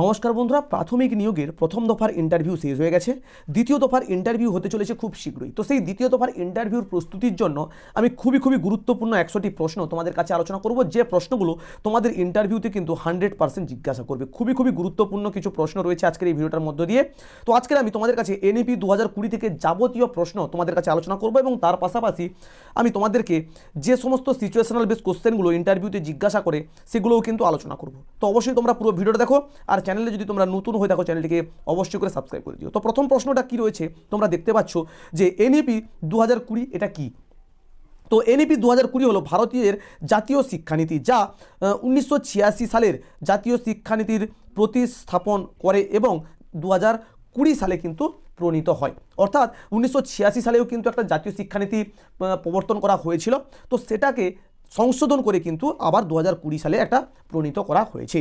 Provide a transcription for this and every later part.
নমস্কার বন্ধুরা, প্রাথমিক নিয়োগের প্রথম দফার ইন্টারভিউ শেষ হয়ে গেছে। দ্বিতীয় দফার ইন্টারভিউ হতে চলেছে খুব শীঘ্রই। তো সেই দ্বিতীয় দফার ইন্টারভিউর প্রস্তুতির জন্য আমি খুবই খুবই গুরুত্বপূর্ণ একশোটি প্রশ্ন তোমাদের কাছে আলোচনা করব। যে প্রশ্নগুলো তোমাদের ইন্টারভিউতে কিন্তু হান্ড্রেড পার্সেন্ট জিজ্ঞাসা করবে। খুবই খুবই গুরুত্বপূর্ণ কিছু প্রশ্ন রয়েছে আজকের এই ভিডিওটার মধ্য দিয়ে। তো আজকের আমি তোমাদের কাছে এনইপি দু হাজার কুড়ি থেকে যাবতীয় প্রশ্ন তোমাদের কাছে আলোচনা করব এবং তার পাশাপাশি আমি তোমাদেরকে যে সমস্ত সিচুয়েশনাল বেস কোশ্চেনগুলো ইন্টারভিউতে জিজ্ঞাসা করে সেগুলোও কিন্তু আলোচনা করব। তো অবশ্যই তোমরা পুরো ভিডিওটা দেখো। আর চ্যানেলে যদি তোমরা নতুন হয়ে থাকো চ্যানেলটিকে অবশ্যই করে সাবস্ক্রাইব করে দিও। তো প্রথম প্রশ্নটা কি রয়েছে? তোমরা দেখতে পাচ্ছ যে এনইপি দু হাজার কুড়ি এটা কি? তো এনইপি দু হাজার কুড়ি হলো ভারতীয়ের জাতীয় শিক্ষানীতি, যা উনিশশো ছিয়াশি সালের জাতীয় শিক্ষানীতির প্রতিস্থাপন করে এবং দু কুড়ি সালে কিন্তু প্রণীত হয়। অর্থাৎ উনিশশো ছিয়াশি সালেও কিন্তু একটা জাতীয় শিক্ষানীতি প্রবর্তন করা হয়েছিল। তো সেটাকে সংশোধন করে কিন্তু আবার দু হাজার কুড়ি সালে একটা প্রণীত করা হয়েছে।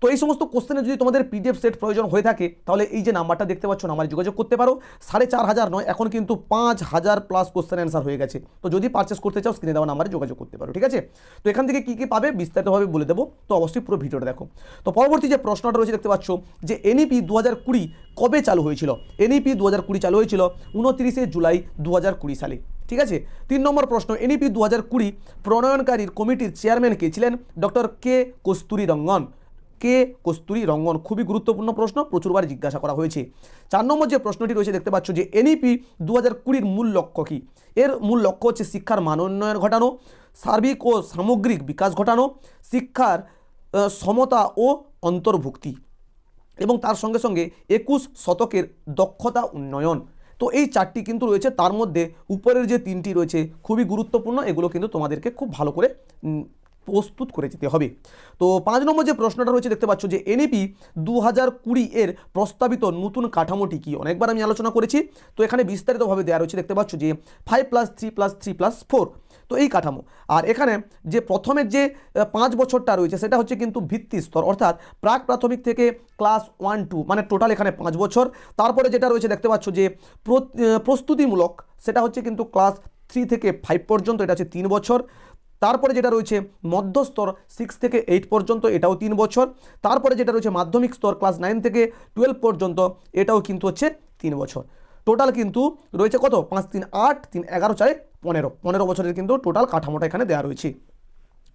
তো এই সমস্ত কোশ্চেনে যদি তোমাদের পিডিএফ সেট প্রয়োজন হয়ে থাকে, তাহলে এই যে নাম্বারটা দেখতে পাচ্ছ নাম্বারে যোগাযোগ করতে পারো। সাড়ে চার হাজার নয়, এখন কিন্তু পাঁচ হাজার প্লাস কোশ্চেন অ্যান্সার হয়ে গেছে। তো যদি পারচেস করতে চাও স্ক্রিনে দেওয়া নাম্বারে যোগাযোগ করতে পারো, ঠিক আছে? তো এখান থেকে কী কী পাবে বিস্তারিতভাবে বলে দেবো। তো অবশ্যই পুরো ভিডিওটা দেখো। তো পরবর্তী যে প্রশ্নটা রয়েছে, দেখতে পাচ্ছ যে এনইপি দু হাজার কুড়ি কবে চালু হয়েছিল? এনইপি দু হাজার কুড়ি চালু হয়েছিল উনত্রিশে জুলাই দু হাজার কুড়ি সালে। ঠিক আছে? তিন নম্বর প্রশ্ন, এনইপি দু হাজার কুড়ি প্রণয়নকারীর কমিটির চেয়ারম্যান কে ছিলেন? ডক্টর কে কস্তুরী রঙ্গন কে কস্তুরী রঙ্গন খুবই গুরুত্বপূর্ণ প্রশ্ন, প্রচুরবার জিজ্ঞাসা করা হয়েছে। চার নম্বর যে প্রশ্নটি রয়েছে, দেখতে পাচ্ছ যে এনইপি দু হাজার কুড়ির মূল লক্ষ্য কী? এর মূল লক্ষ্য হচ্ছে শিক্ষার মান উন্নয়ন ঘটানো, সার্বিক ও সামগ্রিক বিকাশ ঘটানো, শিক্ষার সমতা ও অন্তর্ভুক্তি এবং তার সঙ্গে সঙ্গে একুশ শতকের দক্ষতা উন্নয়ন। তো এই চারটি কিন্তু রয়েছে, তার মধ্যে উপরের যে তিনটি রয়েছে খুবই গুরুত্বপূর্ণ, এগুলো কিন্তু তোমাদেরকে খুব ভালো করে প্রস্তুত করে যেতে হবে। তো পাঁচ নম্বর যে প্রশ্নটা রয়েছে দেখতে পাচ্ছ যে এনইপি দু হাজার কুড়ি এর প্রস্তাবিত নতুন কাঠামোটি কি? অনেকবার আমি আলোচনা করেছি, তো এখানে বিস্তারিতভাবে দেওয়া রয়েছে দেখতে পাচ্ছ যে five plus three plus three plus four তো এই কাঠামো। আর এখানে যে প্রথমের যে পাঁচ বছরটা রয়েছে সেটা হচ্ছে কিন্তু ভিত্তি স্তর। অর্থাৎ প্রাক প্রাথমিক থেকে ক্লাস ওয়ান টু মানে টোটাল এখানে পাঁচ বছর। তারপরে যেটা রয়েছে দেখতে পাচ্ছ যে প্রস্তুতিমূলক সেটা হচ্ছে কিন্তু ক্লাস থ্রি থেকে ফাইভ পর্যন্ত, এটা হচ্ছে তিন বছর। তারপরে যেটা রয়েছে মধ্যস্তর সিক্স থেকে এইট পর্যন্ত, এটাও তিন বছর। তারপরে যেটা রয়েছে মাধ্যমিক স্তর, ক্লাস নাইন থেকে টুয়েলভ পর্যন্ত, এটাও কিন্তু হচ্ছে তিন বছর। টোটাল কিন্তু রয়েছে কত? পাঁচ, তিন, আট, তিন, এগারো, চারে, পনেরো। পনেরো বছরের কিন্তু টোটাল কাঠামোটা এখানে দেওয়া রয়েছে।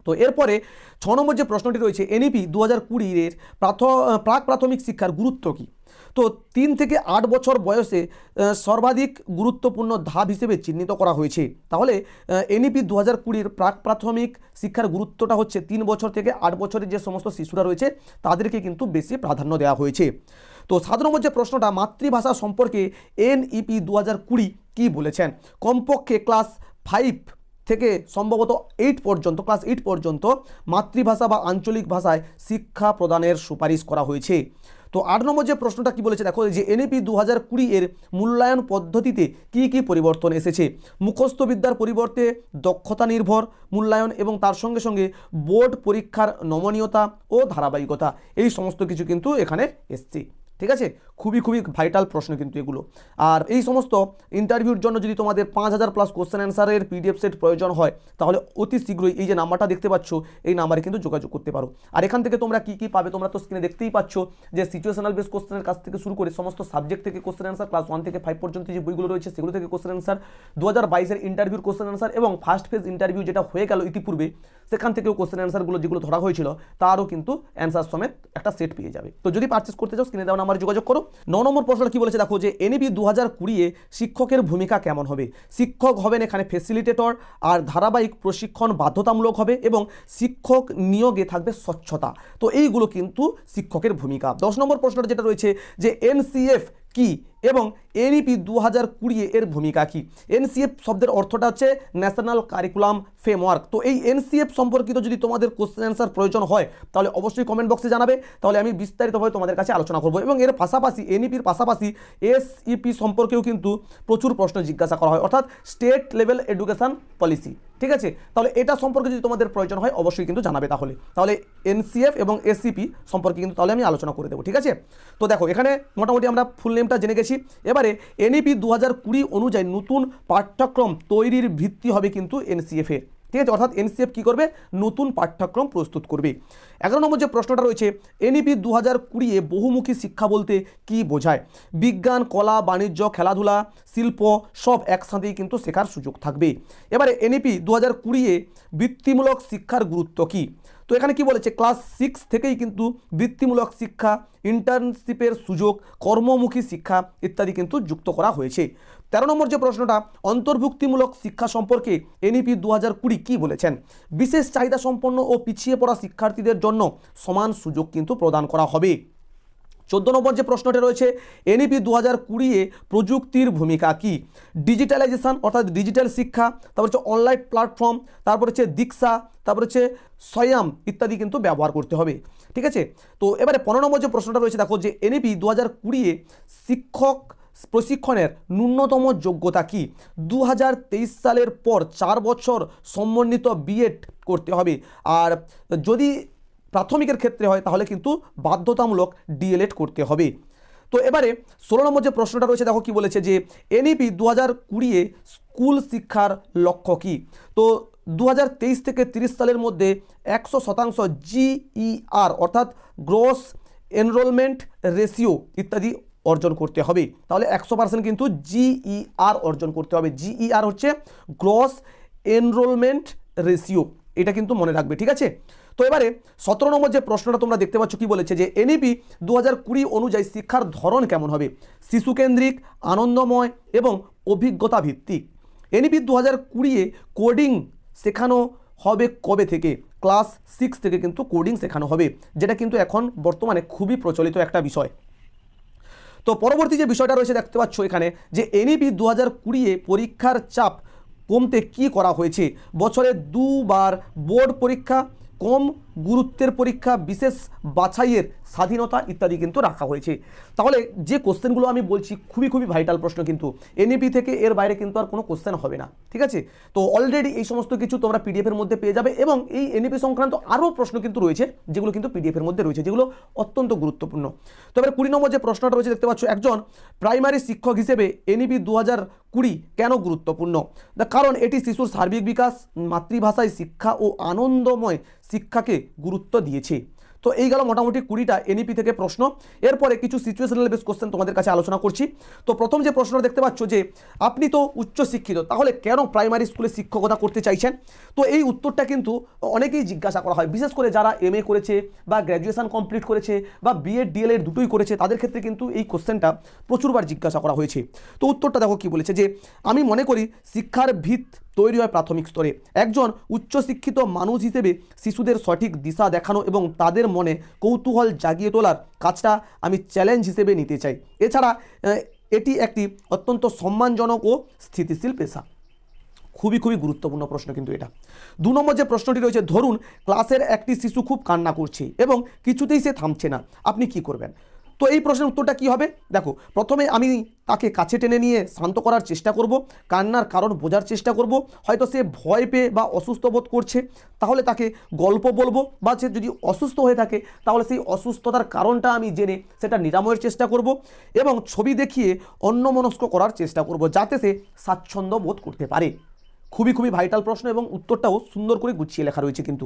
তো এরপরে ছ নম্বর যে প্রশ্নটি রয়েছে এনইপি দু হাজার কুড়ির প্রাক প্রাথমিক শিক্ষার গুরুত্ব কী? তো তিন থেকে আট বছর বয়সে সর্বাধিক গুরুত্বপূর্ণ ধাপ হিসেবে চিহ্নিত করা হয়েছে। তাহলে এনইপি দু হাজার কুড়ির প্রাক প্রাথমিক শিক্ষার গুরুত্বটা হচ্ছে তিন বছর থেকে আট বছরের যে সমস্ত শিশুরা রয়েছে, তাদেরকে কিন্তু বেশি প্রাধান্য দেওয়া হয়েছে। তো সাত নম্বর যে প্রশ্নটা মাতৃভাষা সম্পর্কে এনইপি দু হাজার কুড়ি কী বলেছেন? কমপক্ষে ক্লাস ফাইভ থেকে সম্ভবত এইট পর্যন্ত, ক্লাস এইট পর্যন্ত মাতৃভাষা বা আঞ্চলিক ভাষায় শিক্ষা প্রদানের সুপারিশ করা হয়েছে। তো আট নম্বর যে প্রশ্নটা কি বলেছে? দেখো, যে এনইপি দু হাজার কুড়ি এর মূল্যায়ন পদ্ধতিতে কি কি পরিবর্তন এসেছে? মুখস্থ বিদ্যার পরিবর্তে দক্ষতা নির্ভর, মূল্যায়ন এবং তার সঙ্গে সঙ্গে বোর্ড পরীক্ষার নমনীয়তা ও ধারাবাহিকতা, এই সমস্ত কিছু কিন্তু এখানে এসছে। ঠিক আছে? খুবই খুবই ভাইটাল প্রশ্ন কিন্তু এগুলো। আর এই সমস্ত ইন্টারভিউর জন্য যদি তোমাদের পাঁচ হাজার প্লাস কোশ্চেন অ্যান্সারের পিডিএফ সেট প্রয়োজন হয়, তাহলে অতি শীঘ্রই এই যে নাম্বারটা দেখতে পাচ্ছ, এই নাম্বারে কিন্তু যোগাযোগ করতে পারো। আর এখান থেকে তোমরা কি কি পাবে তোমরা তো স্ক্রিনে দেখতেই পাচ্ছ যে সিচুয়েশনাল বেস কোশ্চেনের কাছ থেকে শুরু করে সমস্ত সাবজেক্ট থেকে কোশ্চেন অ্যান্সার ক্লাস ওয়ান থেকে ফাইভ পর্যন্ত যে বইগুলো রয়েছে সেগুলো থেকে কোশ্চেন অ্যান্সার দু হাজার বাইশের ইন্টারভিউর কোশ্চেন অ্যান্সার এবং ফার্স্ট ফেজ ইন্টারভিউ যেটা হয়ে গেল ইতিপূর্বে, সেখান থেকেও কোশ্চেন অ্যান্সারগুলো যেগুলো ধরা হয়েছিল, তারও কিন্তু অ্যান্সার সমেত একটা সেট পেয়ে যাবে। তো যদি পারচেস করতে চাও স্ক্রিনে দেওয়া নাম্বারে যোগাযোগ করো। ন নম্বর প্রশ্নটা কি বলেছে? দেখো যে এনইবি দু হাজার কুড়িয়ে শিক্ষকের ভূমিকা কেমন হবে? শিক্ষক হবেন এখানে ফেসিলিটেটর আর ধারাবাহিক প্রশিক্ষণ বাধ্যতামূলক হবে এবং শিক্ষক নিয়োগে থাকবে স্বচ্ছতা। তো এইগুলো কিন্তু শিক্ষকের ভূমিকা। দশ নম্বর প্রশ্নটা যেটা রয়েছে যে এনসিএফ কি এবং এনইপি দু হাজার কুড়ি এর ভূমিকা কি? এনসিএফ শব্দের অর্থটা হচ্ছে ন্যাশনাল কারিকুলাম ফ্রেমওয়ার্ক তো এই এনসিএফ সম্পর্কিত যদি তোমাদের কোশ্চেন অ্যান্সার প্রয়োজন হয়, তাহলে অবশ্যই কমেন্ট বক্সে জানাবে। তাহলে আমি বিস্তারিতভাবে তোমাদের কাছে আলোচনা করব এবং এর পাশাপাশি এনইপির পাশাপাশি এসইপি সম্পর্কেও কিন্তু প্রচুর প্রশ্ন জিজ্ঞাসা করা হয়। অর্থাৎ স্টেট লেভেল এডুকেশন পলিসি ঠিক আছে? তাহলে এটা সম্পর্কে যদি তোমাদের প্রয়োজন হয়, অবশ্যই কিন্তু জানাবে তাহলে। তাহলে এনসিএফ এবং এসসিপি সম্পর্কে কিন্তু তাহলে আমি আলোচনা করে দেবো। ঠিক আছে? তো দেখো, এখানে মোটামুটি আমরা ফুল নেমটা জেনে গেছি। এবারে এনইপি দু হাজার কুড়ি অনুযায়ী নতুন পাঠ্যক্রম তৈরির ভিত্তি হবে কিন্তু এনসিএফ এর ঠিক আছে, অর্থাৎ এনসিএফ কী করবে? নতুন পাঠ্যক্রম প্রস্তুত করবে। এগারো নম্বর যে প্রশ্নটা রয়েছে, এনইপি দু হাজার কুড়িয়ে বহুমুখী শিক্ষা বলতে কি বোঝায়? বিজ্ঞান, কলা, বাণিজ্য, খেলাধুলা, শিল্প, সব একসাথেই কিন্তু শেখার সুযোগ থাকবে। এবারে এনইপি দু হাজার কুড়িয়ে বৃত্তিমূলক শিক্ষার গুরুত্ব কী? তো এখানে কি বলেছে? ক্লাস সিক্স থেকেই কিন্তু বৃত্তিমূলক শিক্ষা ইন্টার্নশিপের সুযোগ, কর্মমুখী শিক্ষা ইত্যাদি কিন্তু যুক্ত করা হয়েছে। তেরো নম্বর যে প্রশ্নটা, অন্তর্ভুক্তিমূলক শিক্ষা সম্পর্কে এনইপি দু হাজার কুড়ি কী বলেছেন? বিশেষ চাহিদা সম্পন্ন ও পিছিয়ে পড়া শিক্ষার্থীদের জন্য সমান সুযোগ কিন্তু প্রদান করা হবে। চোদ্দ নম্বর যে প্রশ্নটি রয়েছে, এনইপি দু হাজার কুড়িয়ে প্রযুক্তির ভূমিকা কি? ডিজিটালাইজেশন অর্থাৎ ডিজিটাল শিক্ষা, তারপর হচ্ছে অনলাইন প্ল্যাটফর্ম তারপর হচ্ছে দীক্ষা, তারপর হচ্ছে স্বয়াম ইত্যাদি কিন্তু ব্যবহার করতে হবে। ঠিক আছে? তো এবারে পনেরো নম্বর যে প্রশ্নটা রয়েছে, দেখো যে এনইপি দু হাজার কুড়িয়ে শিক্ষক প্রশিক্ষণের ন্যূনতম যোগ্যতা কি? দু হাজার তেইশ সালের পর চার বছর সমন্বিত বিএড করতে হবে। আর যদি প্রাথমিকের ক্ষেত্রে হয়, তাহলে কিন্তু বাধ্যতামূলক ডিএলএড করতে হবে। তো এবারে ষোলো নম্বর যে প্রশ্নটা রয়েছে, দেখো কি বলেছে যে, এনইপি দু হাজার কুড়িয়ে স্কুল শিক্ষার লক্ষ্য কি? তো দু হাজার তেইশ থেকে তিরিশ সালের মধ্যে একশো শতাংশ জিইআর, অর্থাৎ গ্রোস এনরোলমেন্ট রেশিও ইত্যাদি অর্জন করতে হবে। তাহলে একশো পার্সেন্ট কিন্তু জিইআর অর্জন করতে হবে। জিইআর হচ্ছে গ্রস এনরোলমেন্ট রেশিও। এটা কিন্তু মনে রাখবে, ঠিক আছে? তো এবারে সতেরো নম্বর যে প্রশ্নটা তোমরা দেখতে পাচ্ছ কি বলেছে যে এনইপি দু হাজার কুড়ি অনুযায়ী শিক্ষার ধরন কেমন হবে? শিশুকেন্দ্রিক, আনন্দময় এবং অভিজ্ঞতা ভিত্তিক এনইপি দু হাজার কুড়িয়ে কোডিং শেখানো হবে কবে থেকে? ক্লাস সিক্স থেকে কিন্তু কোডিং শেখানো হবে, যেটা কিন্তু এখন বর্তমানে খুবই প্রচলিত একটা বিষয়। তো পরবর্তী যে বিষয়টা রয়েছে, দেখতে পাচ্ছ এখানে যে এনইপি দু হাজার পরীক্ষার চাপ কমতে কি করা হয়েছে? বছরে দুবার বোর্ড পরীক্ষা কম গুরুত্বের পরীক্ষা, বিশেষ বাছাইয়ের স্বাধীনতা ইত্যাদি কিন্তু রাখা হয়েছে। তাহলে যে কোশ্চেনগুলো আমি বলছি, খুবই খুবই ভাইটাল প্রশ্ন কিন্তু। এনইপি থেকে এর বাইরে কিন্তু আর কোনো কোশ্চেন হবে না, ঠিক আছে? তো অলরেডি এই সমস্ত কিছু তোমরা পিডিএফের মধ্যে পেয়ে যাবে এবং এই এনইপি সংক্রান্ত আরও প্রশ্ন কিন্তু রয়েছে, যেগুলো কিন্তু পিডিএফের মধ্যে রয়েছে, যেগুলো অত্যন্ত গুরুত্বপূর্ণ। তো এবার কুড়ি নম্বর যে প্রশ্নটা রয়েছে, দেখতে পাচ্ছ একজন প্রাইমারি শিক্ষক হিসেবে এনইপি দু হাজার কুড়ি কেন গুরুত্বপূর্ণ? কারণ, এটি শিশুর সার্বিক বিকাশ, মাতৃভাষায় শিক্ষা ও আনন্দময় শিক্ষাকে গুরুত্ব দিয়েছে। তো এই গেল মোটামুটি কুড়িটা এনইপি থেকে প্রশ্ন। এরপরে কিছু সিচুয়েশনাল বেস কোশ্চেন তোমাদের কাছে আলোচনা করছি। তো প্রথম যে প্রশ্নটা দেখতে পাচ্ছ যে, আপনি তো উচ্চ শিক্ষিত, তাহলে কেন প্রাইমারি স্কুলে শিক্ষকতা করতে চাইছেন? তো এই উত্তরটা কিন্তু অনেকেই জিজ্ঞাসা করা হয়। বিশেষ করে যারা এম করেছে বা গ্র্যাজুয়েশন কমপ্লিট করেছে বা বিএড ডিএলএড দুটোই করেছে, তাদের ক্ষেত্রে কিন্তু এই কোশ্চেনটা প্রচুরবার জিজ্ঞাসা করা হয়েছে। তো উত্তরটা দেখো কি বলেছে যে, আমি মনে করি শিক্ষার ভিত তৈরি হয় প্রাথমিক স্তরে। একজন উচ্চশিক্ষিত মানুষ হিসেবে শিশুদের সঠিক দিশা দেখানো এবং তাদের মনে কৌতূহল জাগিয়ে তোলার কাজটা আমি চ্যালেঞ্জ হিসেবে নিতে চাই। এছাড়া এটি একটি অত্যন্ত সম্মানজনক ও স্থিতিশীল পেশা। খুবই খুবই গুরুত্বপূর্ণ প্রশ্ন কিন্তু এটা। দু নম্বর যে প্রশ্নটি রয়েছে, ধরুন ক্লাসের একটি শিশু খুব কান্না করছে এবং কিছুতেই সে থামছে না। আপনি কি করবেন? তো এই প্রশ্নের উত্তরটা কি হবে? দেখো, প্রথমে আমি তাকে কাছে টেনে নিয়ে শান্ত করার চেষ্টা করব, কান্নার কারণ বোঝার চেষ্টা করব, হয়তো সে ভয় পেয়ে বা অসুস্থ বোধ করছে, তাহলে তাকে গল্প বলব বা সে যদি অসুস্থ হয়ে থাকে, তাহলে সেই অসুস্থতার কারণটা আমি জেনে সেটা নিরাময়ের চেষ্টা করব এবং ছবি দেখিয়ে অন্যমনস্ক করার চেষ্টা করব, যাতে সে স্বাচ্ছন্দ্য বোধ করতে পারে। খুবই খুবই ভাইটাল প্রশ্ন এবং উত্তরটাও সুন্দর করে গুছিয়ে লেখা রয়েছে কিন্তু।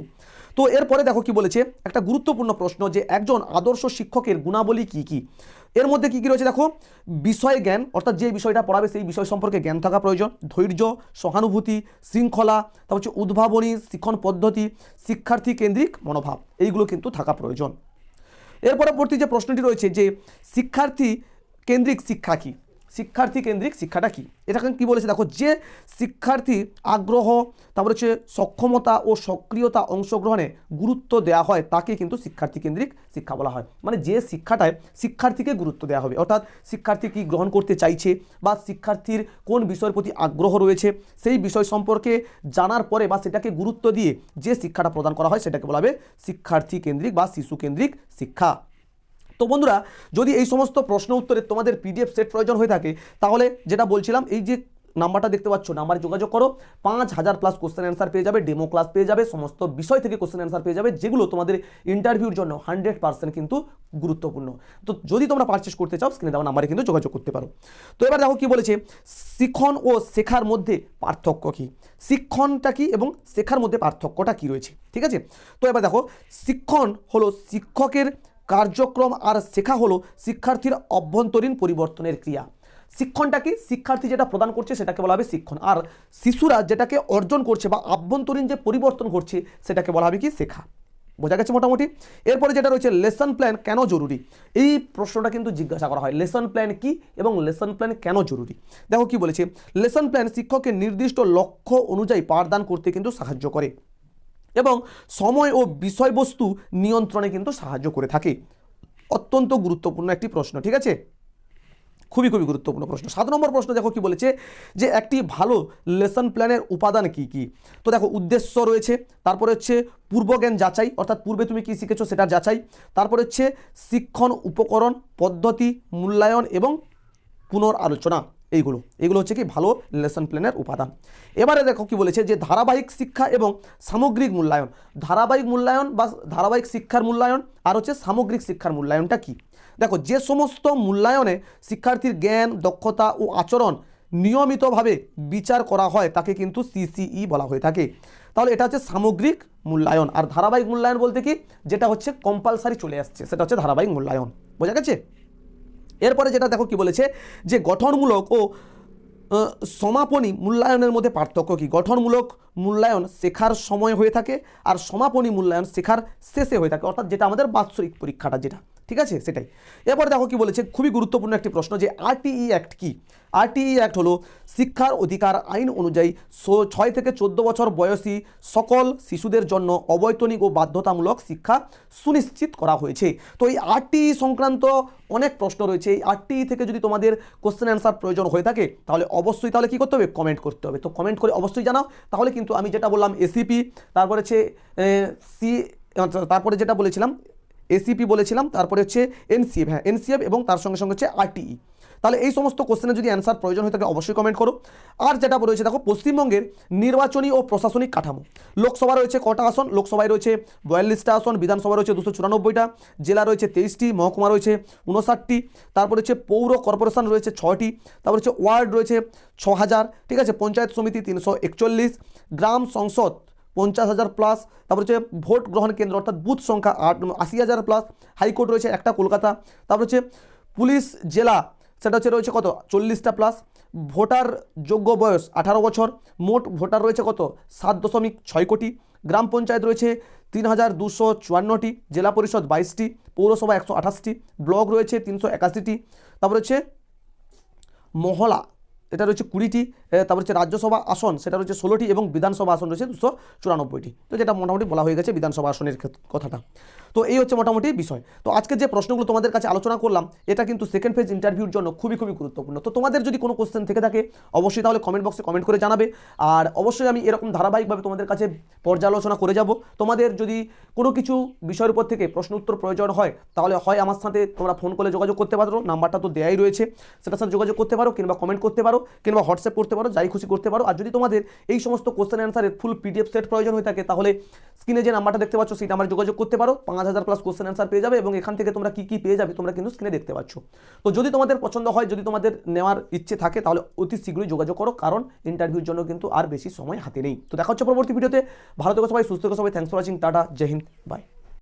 তো এরপরে দেখো কি বলেছে, একটা গুরুত্বপূর্ণ প্রশ্ন যে একজন আদর্শ শিক্ষকের গুণাবলী কি কি? এর মধ্যে কি কি রয়েছে দেখো? বিষয় জ্ঞান, অর্থাৎ যে বিষয়টা পড়াবে সেই বিষয় সম্পর্কে জ্ঞান থাকা প্রয়োজন, ধৈর্য, সহানুভূতি, শৃঙ্খলা, তারপর হচ্ছে উদ্ভাবনী, শিক্ষণ পদ্ধতি, শিক্ষার্থী কেন্দ্রিক মনোভাব, এইগুলো কিন্তু থাকা প্রয়োজন। এর পরবর্তী যে প্রশ্নটি রয়েছে যে শিক্ষার্থী কেন্দ্রিক শিক্ষা কী? শিক্ষার্থী কেন্দ্রিক শিক্ষাটা কী? এটাকে কী বলেছে? দেখো, যে শিক্ষার্থী আগ্রহ, তারপরে হচ্ছে সক্ষমতা ও সক্রিয়তা অংশগ্রহণে গুরুত্ব দেওয়া হয়, তাকে কিন্তু শিক্ষার্থী কেন্দ্রিক শিক্ষা বলা হয়। মানে যে শিক্ষাটায় শিক্ষার্থীকে গুরুত্ব দেওয়া হবে, অর্থাৎ শিক্ষার্থী কী গ্রহণ করতে চাইছে বা শিক্ষার্থীর কোন বিষয়ের প্রতি আগ্রহ রয়েছে, সেই বিষয় সম্পর্কে জানার পরে বা সেটাকে গুরুত্ব দিয়ে যে শিক্ষাটা প্রদান করা হয়, সেটাকে বলা হবে শিক্ষার্থী কেন্দ্রিক বা শিশু কেন্দ্রিক শিক্ষা। তো বন্ধুরা, যদি এই সমস্ত প্রশ্ন উত্তরে তোমাদের পিডিএফ সেট প্রয়োজন হয়ে থাকে, তাহলে যেটা বলছিলাম, এই যে নাম্বারটা দেখতে পাচ্ছ, নাম্বারে যোগাযোগ করো। পাঁচ হাজার প্লাস কোশ্চেন অ্যান্সার পেয়ে যাবে ডেমো ক্লাস পেয়ে যাবে, সমস্ত বিষয় থেকে কোশ্চেন অ্যান্সার পেয়ে যাবে, যেগুলো তোমাদের ইন্টারভিউর জন্য হান্ড্রেড পার্সেন্ট কিন্তু গুরুত্বপূর্ণ। তো যদি তোমরা পারচেস করতে চাও স্ক্রিনে দেওয়া নাম্বারে কিন্তু যোগাযোগ করতে পারো। তো এবার দেখো কি বলেছে শিখন ও শেখার মধ্যে পার্থক্য কী? শিক্ষণটা কি এবং শেখার মধ্যে পার্থক্যটা কি রয়েছে? ঠিক আছে? তো এবার দেখো, শিক্ষণ হলো শিক্ষকের কার্যক্রম আর শেখা হলো শিক্ষার্থীর অভ্যন্তরীণ পরিবর্তনের ক্রিয়া। শিক্ষণটা কি? শিক্ষার্থী যেটা প্রদান করছে সেটাকে বলা হবে শিক্ষণ। আর শিশুরা যেটাকে অর্জন করছে বা আভ্যন্তরীণ যে পরিবর্তন করছে সেটাকে বলা হবে কি? শেখা। বোঝা গেছে মোটামুটি? এরপরে যেটা রয়েছে লেসন প্ল্যান কেন জরুরি? এই প্রশ্নটা কিন্তু জিজ্ঞাসা করা হয় লেসন প্ল্যান কি এবং লেসন প্ল্যান কেন জরুরি? দেখো কি বলেছে লেসন প্ল্যান শিক্ষকের নির্দিষ্ট লক্ষ্য অনুযায়ী পাঠদান করতে কিন্তু সাহায্য করে। এবং সময় ও বিষয়বস্তু নিয়ন্ত্রণে কিন্তু সাহায্য করে থাকে। অত্যন্ত গুরুত্বপূর্ণ একটি প্রশ্ন, ঠিক আছে? খুবই খুবই গুরুত্বপূর্ণ প্রশ্ন। সাত নম্বর প্রশ্ন দেখো কি বলেছে যে একটি ভালো লেসন প্ল্যানের উপাদান কি কি? তো দেখো, উদ্দেশ্য রয়েছে, তারপরে হচ্ছে পূর্বজ্ঞান যাচাই, অর্থাৎ পূর্বে তুমি কি শিখেছো সেটার যাচাই, তারপরে হচ্ছে শিক্ষণ, উপকরণ, পদ্ধতি, মূল্যায়ন এবং পুনর আলোচনা এইগুলো। এগুলো হচ্ছে কি ভালো লেসন প্ল্যানের উপাদান। এবারে দেখো কি বলেছে যে ধারাবাহিক শিক্ষা এবং সামগ্রিক মূল্যায়ন। ধারাবাহিক মূল্যায়ন বা ধারাবাহিক শিক্ষার মূল্যায়ন আর হচ্ছে সামগ্রিক শিক্ষার মূল্যায়নটা কি? দেখো, যে সমস্ত মূল্যায়নে শিক্ষার্থীর জ্ঞান, দক্ষতা ও আচরণ নিয়মিতভাবে বিচার করা হয়, তাকে কিন্তু সিসিই বলা হয়ে থাকে। তাহলে এটা হচ্ছে সামগ্রিক মূল্যায়ন। আর ধারাবাহিক মূল্যায়ন বলতে কি? যেটা হচ্ছে কম্পালসারি চলে আসছে। সেটা হচ্ছে ধারাবাহিক মূল্যায়ন। বোঝা গেছে? এরপরে যেটা দেখো কি বলেছে যে গঠনমূলক ও সমাপনী মূল্যায়নের মধ্যে পার্থক্য কী? গঠনমূলক মূল্যায়ন শেখার সময় হয়ে থাকে আর সমাপনী মূল্যায়ন শেখার শেষে হয়ে থাকে। অর্থাৎ যেটা আমাদের বাৎসরিক পরীক্ষাটা যেটা। ঠিক আছে? সেটাই। এরপরে দেখো কি বলেছে, খুবই গুরুত্বপূর্ণ একটি প্রশ্ন যে আরটিই অ্যাক্ট কি? আরটিই অ্যাক্ট হলো শিক্ষার অধিকার আইন অনুযায়ী ছয় থেকে চোদ্দ বছর বয়সী সকল শিশুদের জন্য অবৈতনিক ও বাধ্যতামূলক শিক্ষা সুনিশ্চিত করা হয়েছে। তো এই আরটিই সংক্রান্ত অনেক প্রশ্ন রয়েছে। এই আরটিই থেকে যদি তোমাদের কোশ্চেন অ্যান্সার প্রয়োজন হয়ে থাকে, তাহলে অবশ্যই তাহলে কী করতে হবে? কমেন্ট করতে হবে। তো কমেন্ট করে অবশ্যই জানাও। তাহলে কিন্তু আমি যেটা বললাম এসিপি তারপরে হচ্ছে সি তারপরে যেটা বলেছিলাম এসিপি বলেছিলাম, তারপরে হচ্ছে এনসিএফ হ্যাঁ এনসিএফ এবং তার সঙ্গে সঙ্গে হচ্ছে আরটিই তাহলে এই সমস্ত কোশ্চেনের যদি অ্যান্সার প্রয়োজন হয়ে থাকে অবশ্যই কমেন্ট করো। আর যেটা রয়েছে, দেখো, পশ্চিমবঙ্গের নির্বাচনী ও প্রশাসনিক কাঠামো। লোকসভা রয়েছে কটা আসন? লোকসভায় রয়েছে বয়াল্লিশটা আসন বিধানসভা রয়েছে দুশো চুরানব্বইটা, জেলা রয়েছে তেইশটি, মহকুমা রয়েছে উনষাটটি তারপর হচ্ছে পৌর কর্পোরেশন রয়েছে ছটি তারপর হচ্ছে ওয়ার্ড রয়েছে ছ হাজার ঠিক আছে, পঞ্চায়েত সমিতি তিনশো একচল্লিশ, গ্রাম সংসদ পঞ্চাশ হাজার প্লাস তারপর হচ্ছে ভোট গ্রহণ কেন্দ্র, অর্থাৎ বুথ সংখ্যা আট আশি হাজার প্লাস হাইকোর্ট রয়েছে একটা, কলকাতা। তারপর হচ্ছে পুলিশ, জেলা, সেটা হচ্ছে রয়েছে কত? চল্লিশটা প্লাস ভোটার যোগ্য বয়স আঠারো বছর, মোট ভোটার রয়েছে কত? সাত দশমিক ছয় কোটি। গ্রাম পঞ্চায়েত রয়েছে তিন হাজার দুশো চুয়ান্নটি, জেলা পরিষদ বাইশটি, পৌরসভা একশো আঠাশটি, ব্লক রয়েছে তিনশো একাশিটি। তারপর হচ্ছে মহলা এটা রয়েছে কুড়িটি তারপর হচ্ছে রাজ্যসভা আসন, সেটা রয়েছে ষোলোটি এবং বিধানসভা আসন রয়েছে দুশো চুরানব্বইটি। তো যেটা মোটামুটি বলা হয়ে গেছে বিধানসভা আসনের কথাটা। তো এই হচ্ছে মোটামুটি বিষয়। তো আজকে যে প্রশ্নগুলো তোমাদের কাছে আলোচনা করলাম, এটা কিন্তু সেকেন্ড ফেজ ইন্টারভিউর জন্য খুবই খুবই গুরুত্বপূর্ণ। তো তোমাদের যদি কোনো কোশ্চেন থেকে থাকে, অবশ্যই তাহলে কমেন্ট বক্সে কমেন্ট করে জানাবে। আর অবশ্যই আমি এরকম ধারাবাহিকভাবে তোমাদের কাছে পর্যালোচনা করে যাব। তোমাদের যদি কোনো কিছু বিষয়ের উপর থেকে প্রশ্ন উত্তর প্রয়োজন হয়, তাহলে হয় আমার সাথে তোমরা ফোন করে যোগাযোগ করতে পারো। নাম্বারটা তো দেয়াই রয়েছে। সেটার সাথে যোগাযোগ করতে পারো কিংবা কমেন্ট করতে পারো। কিংবা হোয়াটসঅ্যাপ করতে পারো, যাই খুশি করতে পারো। আর যদি তোমাদের এই সমস্ত কোশ্চেন অ্যান্সারের ফুল পিডিএফ সেট প্রয়োজন হয়ে থাকে, তাহলে স্ক্রিনে যে নাম্বারটা দেখতে পাচ্ছ সেটা আমার যোগাযোগ করতে পারো। পাঁচ হাজার প্লাস কোশ্চেন অ্যান্সার পেয়ে যাবে এবং এখান থেকে তোমরা কী কী পেয়ে যাবে, তোমরা কিন্তু স্ক্রিনে দেখতে পাচ্ছ। তো যদি তোমাদের পছন্দ হয়, যদি তোমাদের নেওয়ার ইচ্ছে থাকে, তাহলে অতি শীঘ্রই যোগাযোগ করো, কারণ ইন্টারভিউর জন্য কিন্তু আর বেশি সময় হাতে নেই। তো দেখা হচ্ছে পরবর্তী ভিডিওতে ভালো সবাই, সুস্থ থেকো সবাই থ্যাংকস ফর ওয়াচিং টাটা, জয় হিন্দ বাই